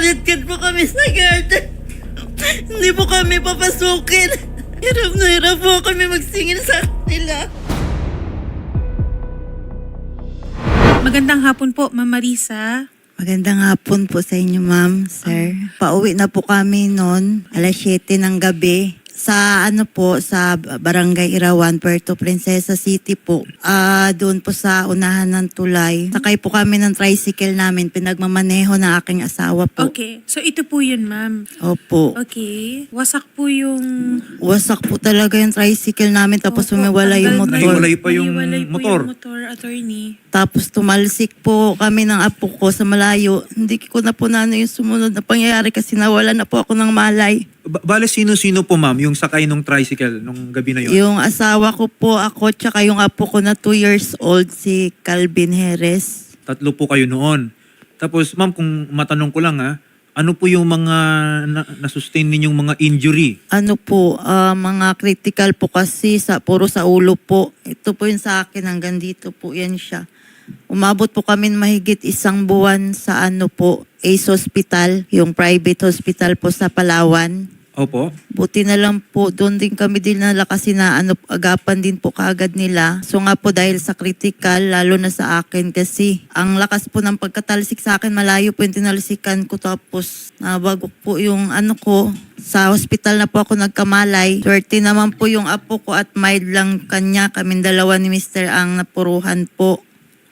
Palitkan po kami sa garden. Hindi po kami papasukin. Hirap na hirap po kami magsingil sa kanila. Magandang hapon po, Ma'am Marisa. Magandang hapon po sa inyo, ma'am, sir. Pauwi na po kami noon, alas 7 ng gabi. Sa ano po, sa Barangay Irawan, Puerto Princesa City po. Ah, doon po sa unahan ng tulay. Sakay po kami ng tricycle namin, pinagmamaneho ng aking asawa po. Okay, so ito po yun, Ma'am. Opo. Okay, wasak po yung... Wasak po talaga yung tricycle namin, tapos Opo, umiwala yung tanggal na motor. Nahiwalay pa yung Nahiwalay po motor. yung motor, attorney. Tapos tumalsik po kami ng apo ko sa malayo. Hindi ko na po na ano yung sumunod na pangyayari kasi nawala na po ako ng malay. Ba- bale, sino-sino po ma'am yung sakay nung tricycle nung gabi na yon? Yung asawa ko po ako, tsaka yung apo ko na 2 years old, si Calvin Jerez. Tatlo po kayo noon. Tapos ma'am, kung matanong ko lang ha, ano po yung mga na- na-sustain ninyong mga injury? Ano po, ah, mga critical po kasi, sa, puro sa ulo po. Ito po yung sa akin, hanggang dito po yan siya. Umabot po kami ng mahigit isang buwan sa ano po, Ace Hospital, yung private hospital po sa Palawan. Opo. Buti na lang po, doon din kami din nala kasi na ano, agapan din po kaagad nila. So nga po dahil sa critical, lalo na sa akin kasi ang lakas po ng pagkatalsik sa akin, malayo po yung tinalsikan ko tapos nabagok po yung ano ko. Sa hospital na po ako nagkamalay. Swerte naman po yung apo ko at mild lang kanya. Kaming dalawa ni Mr. ang napuruhan po.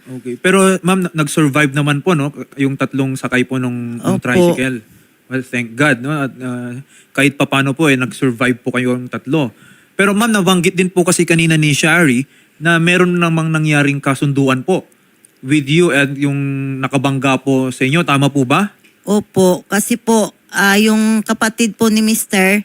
Okay. Pero ma'am, na- nag-survive naman po no yung tatlong sakay po nung, nung Opo. tricycle. Well, thank God no at uh, kahit papano po eh nag-survive po kayo ang tatlo. Pero ma'am, nabanggit din po kasi kanina ni Shari na meron namang nangyaring kasunduan po with you and yung nakabangga po sa inyo. Tama po ba? Opo, kasi po ah, yung kapatid po ni Mr.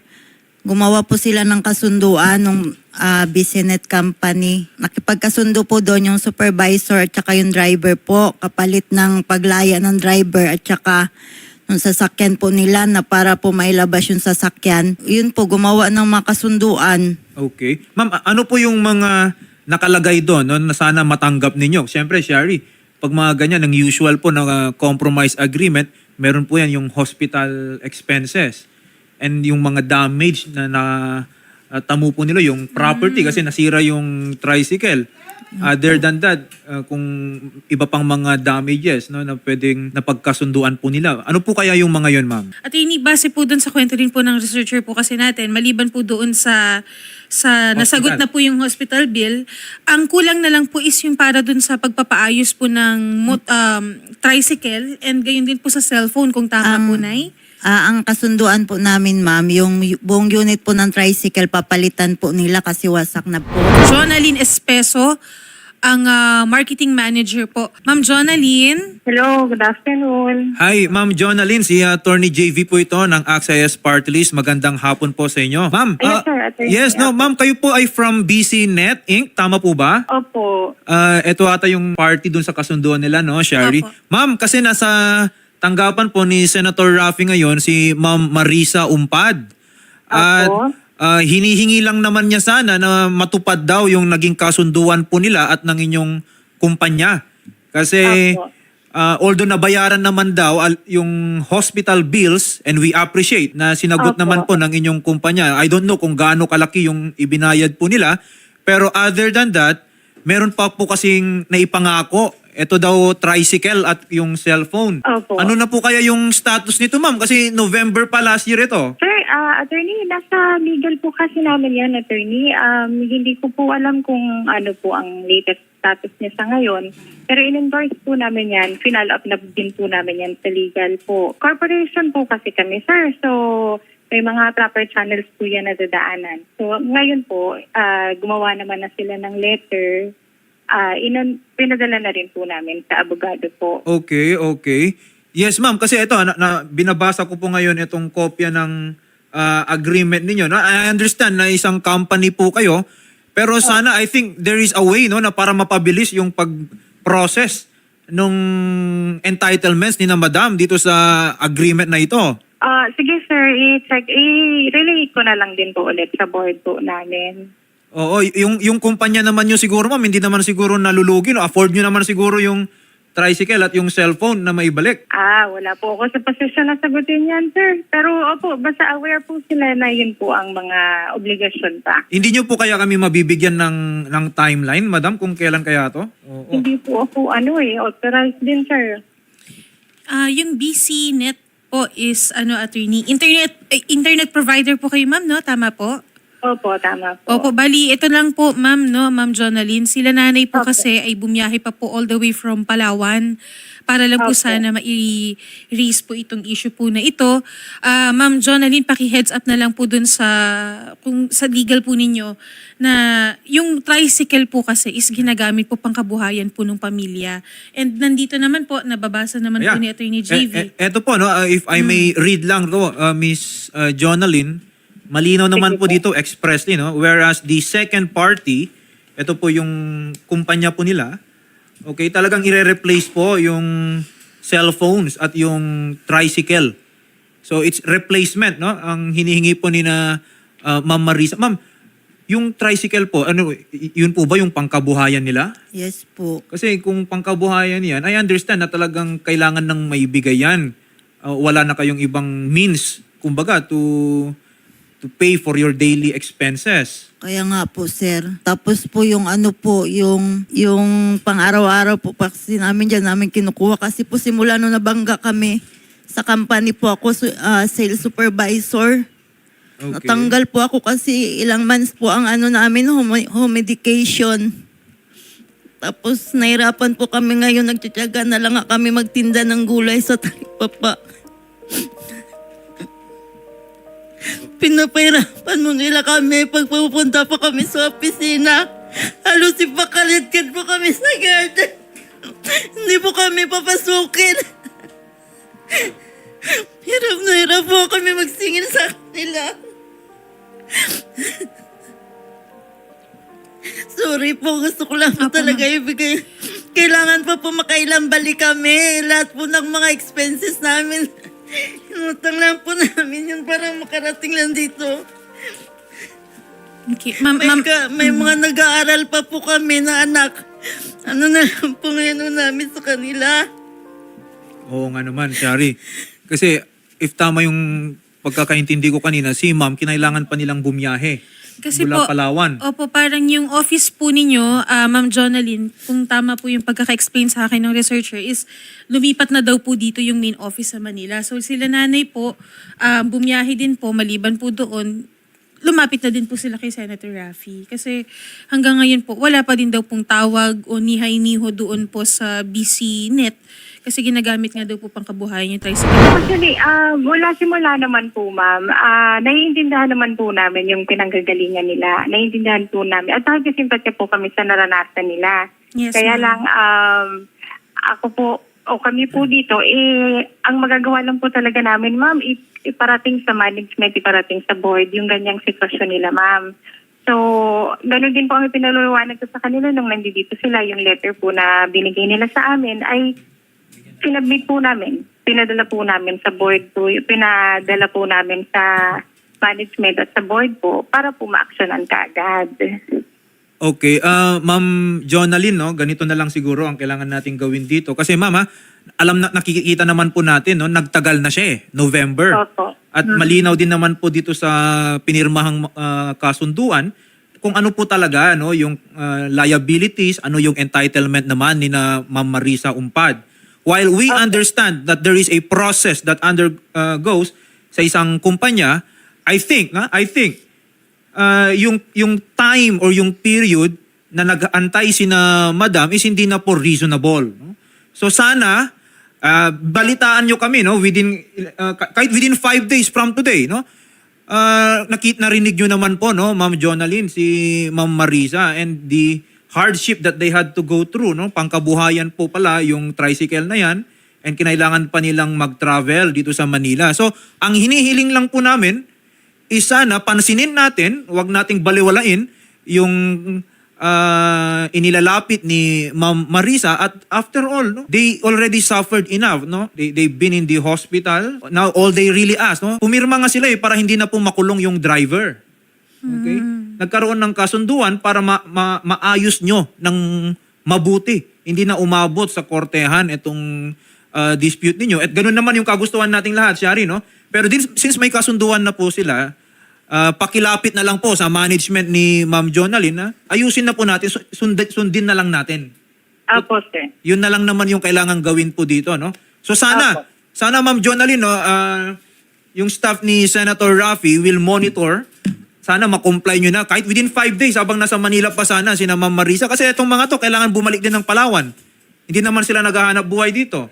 gumawa po sila ng kasunduan ng uh, Bisenet Company. Nakipagkasundo po doon yung supervisor at saka yung driver po kapalit ng paglaya ng driver at saka yung sasakyan po nila na para po mailabas yung sasakyan. Yun po, gumawa ng mga kasunduan. Okay. Ma'am, a- ano po yung mga nakalagay doon no, na sana matanggap ninyo? Siyempre, Shari, pag mga ganyan, ang usual po na uh, compromise agreement, meron po yan yung hospital expenses and yung mga damage na na uh, tamo po nila yung property kasi nasira yung tricycle. Other than that, uh, kung iba pang mga damages no, na pwedeng napagkasunduan po nila. Ano po kaya yung mga yon, ma'am? Attorney, base po dun sa kwento rin po ng researcher po kasi natin, maliban po doon sa sa nasagot na po yung hospital bill, ang kulang na lang po is yung para dun sa pagpapaayos po ng mot, um, tricycle and gayon din po sa cellphone kung tama po, Nay. Ah, ang kasunduan po namin, ma'am, yung buong unit po ng tricycle papalitan po nila kasi wasak na po. Jonaline Espeso, ang ah, marketing manager po. Ma'am Jonaline, Hello, good afternoon. Hi, Ma'am Jonalyn. Si Attorney JV po ito ng AXIS Party List. Magandang hapon po sa inyo. Ma'am. Yes, ah, sir, Attorney. yes, no, ma'am. Kayo po ay from BC Net Inc. Tama po ba? Opo. Ah, ito ata yung party dun sa kasunduan nila, no, Shari? Opo. Ma'am, kasi nasa tanggapan po ni Senator Raffy ngayon si Ma'am Marisa Umpad. At ah, hinihingi lang naman niya sana na matupad daw yung naging kasunduan po nila at ng inyong kumpanya. Kasi ah, although nabayaran naman daw al- yung hospital bills and we appreciate na sinagot Opo. naman po ng inyong kumpanya. I don't know kung gaano kalaki yung ibinayad po nila. Pero other than that, meron pa po kasing naipangako. Ito daw tricycle at yung cellphone. Opo. Ano na po kaya yung status nito ma'am? Kasi November pa last year ito. Sir, ah, attorney, nasa legal po kasi namin yan, attorney. Um, hindi ko po alam kung ano po ang latest status niya sa ngayon. Pero in-endorse po namin yan. Final up na din po namin yan sa legal po. Corporation po kasi kami, sir. So, may mga proper channels po yan na dadaanan. So, ngayon po, ah, gumawa naman na sila ng letter. Ah, inon, pinadala na rin po namin sa abogado po. Okay, okay. Yes, ma'am. Kasi ito, na, na- binabasa ko po ngayon itong kopya ng ah, agreement ninyo. No? I understand na isang company po kayo. Pero sana, I think there is a way no, na para mapabilis yung pag-process nung entitlements ni na madam dito sa agreement na ito. Ah, sige sir, i-check, i-relate ko na lang din po ulit sa board po namin. Oo, yung, yung kumpanya naman nyo siguro, ma'am, hindi naman siguro nalulugi. No? Afford nyo naman siguro yung tricycle at yung cellphone na maibalik. Ah, wala po ako sa posisyon na sagutin yan, sir. Pero opo, basta aware po sila na yun po ang mga obligasyon pa. Hindi nyo po kaya kami mabibigyan ng, ng timeline, madam, kung kailan kaya to? Oo. Hindi po ako ano eh, authorized din, sir. Ah, yung BC Net po is ano attorney, internet eh, internet provider po kayo ma'am, no? Tama po? Opo, tama po. Opo, bali, ito lang po, ma'am, no, ma'am Jonalyn. Sila nanay po Opo. kasi ay bumiyahe pa po all the way from Palawan para lang po Opo. sana ma-raise po itong issue po na ito. Ah, ma'am Jonalyn, paki-heads up na lang po dun sa, kung sa legal po ninyo na yung tricycle po kasi is ginagamit po pangkabuhayan po ng pamilya. And nandito naman po, nababasa naman po Ayan. ni Attorney JV. Eh, eh, eto po, no, uh, if I may read lang to, uh, Miss uh, Jonalyn, malinaw naman po dito expressly, no? Whereas the second party, ito po yung kumpanya po nila, okay, talagang ire-replace po yung cellphones at yung tricycle. So it's replacement, no? Ang hinihingi po ni na uh, Ma'am Marisa. Ma'am, yung tricycle po, ano, yun po ba yung pangkabuhayan nila? Yes po. Kasi kung pangkabuhayan yan, I understand na talagang kailangan ng maibigay yan. Uh, wala na kayong ibang means, kumbaga, to to pay for your daily expenses. Kaya nga po, sir. Tapos po yung ano po, yung, yung pang-araw-araw po pa kasi namin dyan namin kinukuha. Kasi po simula nung nabangga kami sa company po ako, su- ah, sales supervisor. Natanggal po ako kasi ilang months po ang ano namin, home, home medication. Tapos nahirapan po kami ngayon, nagtsatsaga na lang nga kami magtinda ng gulay sa talipapa. Pinapahirapan mo nila kami pag pupunta pa kami sa opisina. Halos ipakalitkan po kami sa garden. Hindi po kami papasukin. Hirap na hirap po kami magsingil sa kanila. Sorry po, gusto ko lang po talaga ibigay. Kailangan pa po makailang balik kami. Lahat po ng mga expenses namin. Inutang lang po namin yun para makarating lang dito. Okay. Ma'am, May, ma'am, ka- may mga nag-aaral pa po kami na anak. Ano na lang po ngayon namin sa kanila. Oo nga naman, Shari. Kasi if tama yung pagkakaintindi ko kanina, si ma'am, kinailangan pa nilang bumiyahe. Kasi mula po, Palawan. Opo, parang yung office po ninyo, ah, Ma'am Jonalyn, kung tama po yung pagkaka-explain sa akin ng researcher, is lumipat na daw po dito yung main office sa Manila. So sila nanay po, ah, bumiyahe din po, maliban po doon, lumapit na din po sila kay Senator Raffy. Kasi hanggang ngayon po, wala pa din daw pong tawag o nihay-niho doon po sa BC Net. Kasi ginagamit nga daw po pang kabuhayan yung tricycle. Actually, ah mula simula naman po, ma'am, ah naiintindihan naman po namin yung pinanggagalingan nila. Naiintindihan po namin. At nagkasimpatya po kami sa naranasan nila. Yes, Kaya lang, um, ako po, o kami po dito, eh, ang magagawa lang po talaga namin, ma'am, ip- iparating sa management, iparating sa board, yung ganyang sitwasyon nila, ma'am. So, ganun din po ang pinaluluwanag sa kanila nung nandito sila. Yung letter po na binigay nila sa amin ay pinabit po namin. Pinadala po namin sa board po. Pinadala po namin sa management at sa board po para po ma-actionan kaagad. Okay, ah Ma'am Jonalyn, no, ganito na lang siguro ang kailangan nating gawin dito. Kasi ma'am, ha, alam na nakikita naman po natin, no, nagtagal na siya eh, November. Opo. At malinaw din naman po dito sa pinirmahang ah, kasunduan kung ano po talaga no yung ah, liabilities, ano yung entitlement naman ni na Ma'am Marisa Umpad. While we understand that there is a process that undergoes sa isang kumpanya, I think, na, I think uh, yung yung time or yung period na nag-antay si na madam is hindi na po reasonable. No? So sana uh, balitaan nyo kami no within uh, ka- kahit within five days from today no. Uh, nakit narinig nyo naman po no Ma'am Jonalyn si Ma'am Marisa and the hardship that they had to go through no pangkabuhayan po pala yung tricycle na yan and kinailangan pa nilang mag-travel dito sa Manila. So ang hinihiling lang po namin isa na pansinin natin, wag nating baliwalain yung ah, inilalapit ni Ma'am Marisa at after all, no, they already suffered enough, no? They they've been in the hospital. Now all they really ask, no? Pumirma nga sila eh para hindi na po makulong yung driver. Okay? Nagkaroon ng kasunduan para ma- ma- maayos nyo ng mabuti hindi na umabot sa kortehan itong uh, dispute ninyo. At ganun naman yung kagustuhan nating lahat, Shari, no? Pero din, since may kasunduan na po sila, uh, pakilapit na lang po sa management ni Ma'am Jonalyn na ayusin na po natin, su- sundin, sundin na lang natin. Opo, sir. Yun na lang naman yung kailangan gawin po dito, no? So sana, Apo. sana Ma'am Jonalyn, no, ah, yung staff ni Senator Raffy will monitor. Sana makomply nyo na kahit within five days habang nasa Manila pa sana sina Ma'am Marisa. Kasi itong mga to kailangan bumalik din ng Palawan. Hindi naman sila naghahanap buhay dito.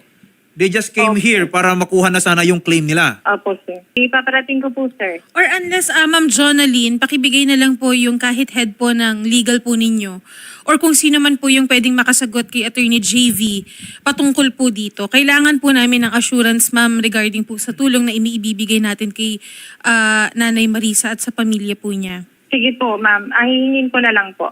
They just came here para makuha na sana yung claim nila. Opo, sir. Ipaparating ko po, sir. Or unless, uh, Ma'am Jonalyn, pakibigay na lang po yung kahit head po ng legal po ninyo. Or kung sino man po yung pwedeng makasagot kay Attorney JV patungkol po dito. Kailangan po namin ng assurance, Ma'am, regarding po sa tulong na iniibibigay natin kay ah, Nanay Marisa at sa pamilya po niya. Sige po, ma'am. Ahingin ko na lang po.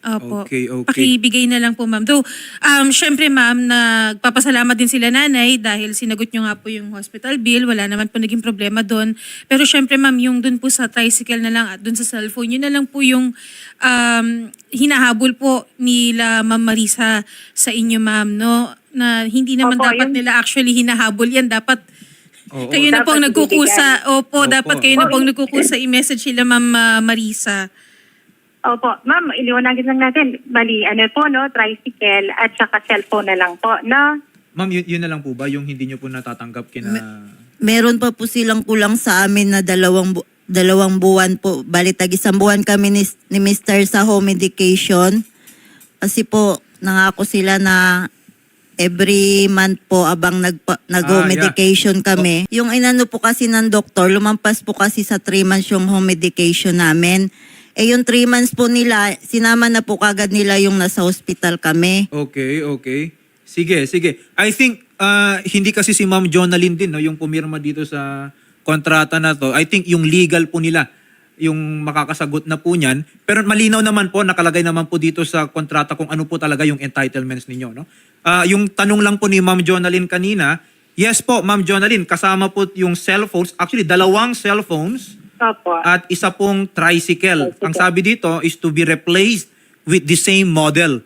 Opo. Okay, okay. Pakibigay na lang po, ma'am. Though, um, syempre, ma'am, nagpapasalamat din sila nanay dahil sinagot nyo nga po yung hospital bill. Wala naman po naging problema doon. Pero syempre, ma'am, yung doon po sa tricycle na lang at doon sa cellphone, yun na lang po yung um, hinahabol po nila Ma'am Marisa sa inyo, ma'am, no? Na hindi naman Opo, dapat yun- nila actually hinahabol yan. Dapat Oo. kayo na Dapat pong nagkukusa. Opo, Opo. dapat kayo na pong nagkukusa i-message sila Ma'am ah, Marisa. Opo, ma'am, iliwanagin lang natin. Bali, ano po, no? Tricycle at saka cellphone na lang po, no? Ma'am, yun, yun na lang po ba yung hindi nyo po natatanggap kina... Meron pa po silang kulang sa amin na dalawang bu- dalawang buwan po. Bali, tag isang buwan kami ni, ni Mr. sa home medication. Kasi po, nangako sila na every month po abang nag Ah, nag-home yeah. medication kami. Yung inano po kasi ng doktor, lumampas po kasi sa 3 months yung home medication namin. Eh yung 3 months po nila, sinama na po kagad nila yung nasa hospital kami. Okay, okay. Sige, sige. I think uh, hindi kasi si Ma'am Jonalyn din no, yung pumirma dito sa kontrata na to. I think yung legal po nila yung makakasagot na po niyan. Pero malinaw naman po, nakalagay naman po dito sa kontrata kung ano po talaga yung entitlements ninyo. No? Ah, yung tanong lang po ni Ma'am Jonalyn kanina, yes po, Ma'am Jonalyn, kasama po yung cellphones. Actually, dalawang cellphones Opo. at isa pong tricycle. Ang sabi dito is to be replaced with the same model.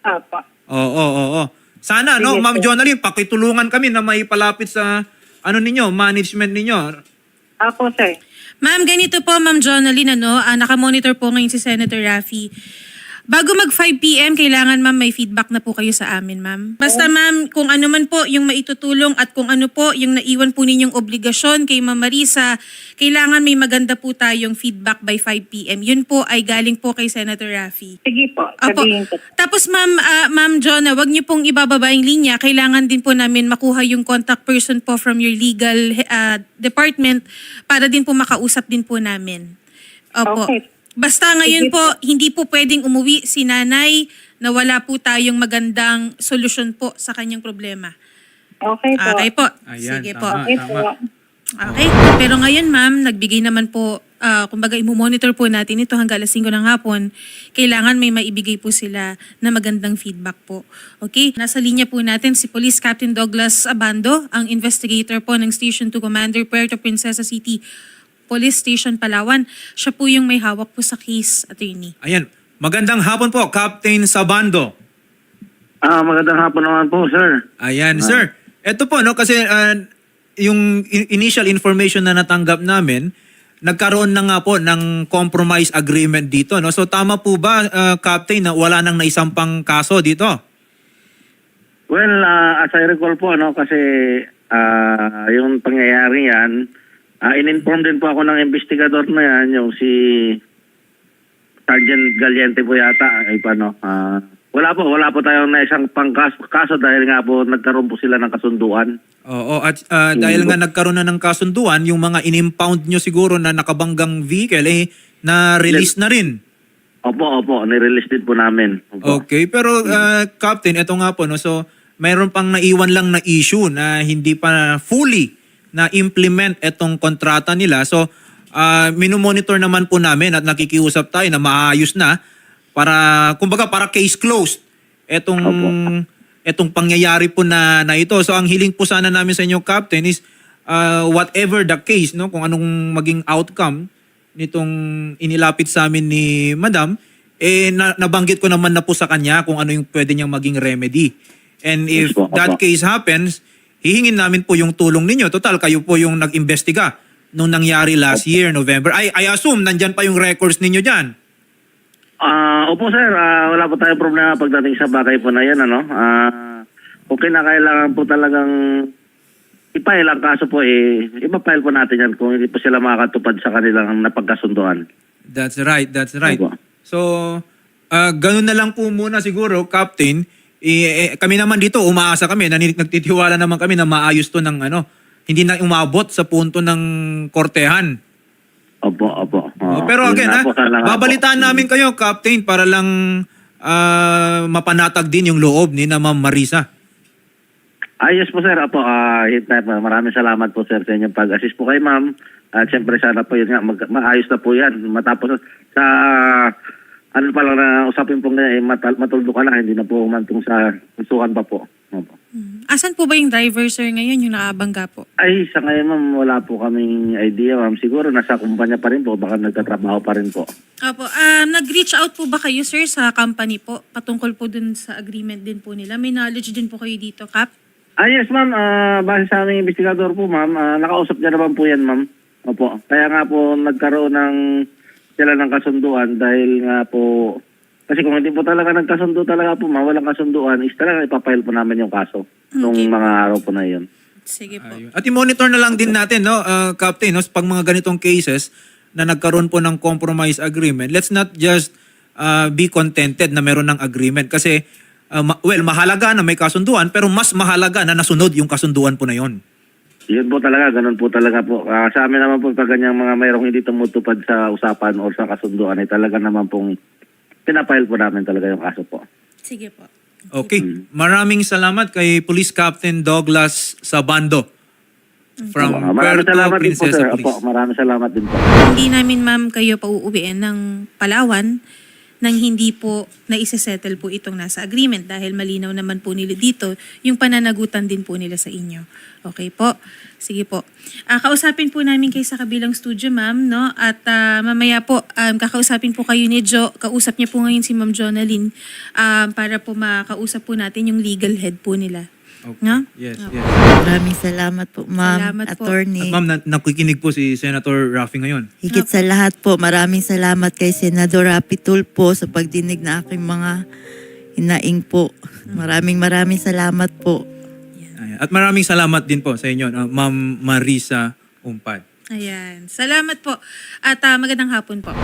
Opo. Oo, oo, oo. Sana, no, Sige Ma'am po. Jonalyn, pakitulungan kami na may palapit sa, ano ninyo, management ninyo. Opo, sir. Ma'am, ganito po, Ma'am Jonalyn, ano, ah, nakamonitor po ngayon si Senator Raffy. Bago mag 5 p.m., kailangan ma'am may feedback na po kayo sa amin, ma'am. Basta ma'am, kung ano man po yung maitutulong at kung ano po yung naiwan po ninyong obligasyon kay Ma'am Marisa, kailangan may maganda po tayong feedback by 5 p.m. Yun po ay galing po kay Senator Raffy. Sige po, sabihin ko. Tapos ma'am, ah, ma'am Jonah, wag niyo pong ibababa yung linya. Kailangan din po namin makuha yung contact person po from your legal ah, department para din po makausap din po namin. Opo. Okay. Basta ngayon po, hindi po pwedeng umuwi si nanay na wala po tayong magandang solusyon po sa kanyang problema. Okay po. Okay po. Ayan, Sige tama. po. Okay po. Okay. Pero ngayon, ma'am, nagbigay naman po, ah, kumbaga, imomonitor po natin ito hanggang alas 5 ng hapon. Kailangan may maibigay po sila na magandang feedback po. Okay? Nasa linya po natin si Police Captain Douglas Abando, ang investigator po ng Station 2 Commander Puerto Princesa City Police Station Palawan. Siya po yung may hawak po sa case, attorney. Ayan. Magandang hapon po, Captain Sabando. Ah, magandang hapon naman po, sir. Ayan, sir. Ito po, no, kasi ah, yung in- initial information na natanggap namin, nagkaroon na nga po ng compromise agreement dito. No? So tama po ba, ah, Captain, na wala nang naisampang kaso dito? Well, ah, as I recall po, ano, kasi ah, yung pangyayari yan, ah, in-inform din po ako ng investigador na yan, yung si Sergeant Galiente po yata, ay paano, ah, wala po, wala po tayong na isang pangkaso kaso dahil nga po nagkaroon po sila ng kasunduan. Oo, at ah, dahil nga nagkaroon na ng kasunduan, yung mga in-impound nyo siguro na nakabanggang vehicle, eh, na-release na rin. Opo, opo, nirelease din po namin. Opo. Okay, pero uh, Captain, ito nga po, no, so mayroon pang naiwan lang na issue na hindi pa fully na implement itong kontrata nila. So, uh, minomonitor naman po namin at nakikiusap tayo na maayos na para, kumbaga, para case closed. Etong, etong pangyayari po na, na ito. So, ang hiling po sana namin sa inyo, Captain, is uh, whatever the case, no, kung anong maging outcome nitong inilapit sa amin ni Madam, eh na, nabanggit ko naman na po sa kanya kung ano yung pwede niyang maging remedy. And if that case happens, hihingin namin po yung tulong ninyo. Total, kayo po yung nag-imbestiga nung nangyari last year, November. I, I assume nandyan pa yung records ninyo dyan. Ah, opo sir, Ah, wala po tayong problema pagdating sa bagay po na yan ano. Ah, kung kinakailangan po talagang ipail ang kaso po eh, ipa-file po natin yan kung hindi po sila makakatupad sa kanilang napagkasunduan. That's right, that's right. Opo. So, ah ganun na lang po muna siguro, Captain. Eh, eh, kami naman dito, umaasa kami, nanin- nagtitiwala naman kami na maayos to ng ano, hindi na umabot sa punto ng kortehan. Opo, opo. Oo, pero again, ha, po. babalitaan namin kayo, Captain, para lang ah, mapanatag din yung loob ni na Ma'am Marisa. Ayos po sir, apo, ah, po. maraming salamat po sir sa inyong pag-assist po kay ma'am. At syempre sana po yun nga, mag- maayos na po yan. Matapos sa, ano pa lang na usapin po ngayon, eh, matal- matuldo ka na, hindi na po umantong sa usukan pa po. Opo. Asan po ba yung driver, sir, ngayon, yung nakabangga po? Ay, sa ngayon ma'am, wala po kaming idea ma'am. Siguro nasa kumpanya pa rin po, baka nagtatrabaho pa rin po. Opo, um, nag-reach out po ba kayo, sir, sa company po, patungkol po dun sa agreement din po nila? May knowledge din po kayo dito, Cap? Ah, yes, ma'am. Ah, base sa aming investigador po, ma'am, ah, nakausap niya naman po yan, ma'am. Opo. Kaya nga po nagkaroon ng sila ng kasunduan dahil nga po kasi kung hindi po talaga nagkasundo talaga po, ma'am, walang kasunduan, is talaga ipapile po namin yung kaso nung mga araw po na yun. Sige po. Ayun. At i-monitor na lang din natin, no, uh, Captain, no, pag mga ganitong cases na nagkaroon po ng compromise agreement, let's not just uh, be contented na meron ng agreement. Kasi, uh, ma- well, mahalaga na may kasunduan, pero mas mahalaga na nasunod yung kasunduan po na yon. Yun po talaga, ganun po talaga po. Ah, sa amin naman po, pag ganyang mga mayroong hindi tumutupad sa usapan o sa kasunduan, ay talaga naman pong pinapile po namin talaga yung kaso po. Sige po. Okay. Maraming salamat kay Police Captain Douglas Sabando from Ah, maraming Puerto salamat din po, sir. Princesa Opo, Police. maraming salamat din po. Hindi namin, ma'am, kayo pauuwiin ng Palawan nang hindi po naisesettle po itong nasa agreement dahil malinaw naman po nila dito yung pananagutan din po nila sa inyo. Okay po? Sige po. Ah, kausapin po namin kayo sa kabilang studio, ma'am, no? At ah, mamaya po, um, kakausapin po kayo ni Jo. Kausap niya po ngayon si Ma'am Jonalyn um, para po makausap po natin yung legal head po nila. Okay. No? Yes, yes. Maraming salamat po, ma'am, Salamat po. At attorney. ma'am, na- nakikinig po si Senator Raffy ngayon. Higit sa lahat po, maraming salamat kay Senador Rapi Tulpo sa pagdinig na aking mga inaing po. Maraming maraming salamat po. Ayan. At maraming salamat din po sa inyo, uh, Ma'am Marisa Umpad. Ayan. Salamat po. At ah, magandang hapon po.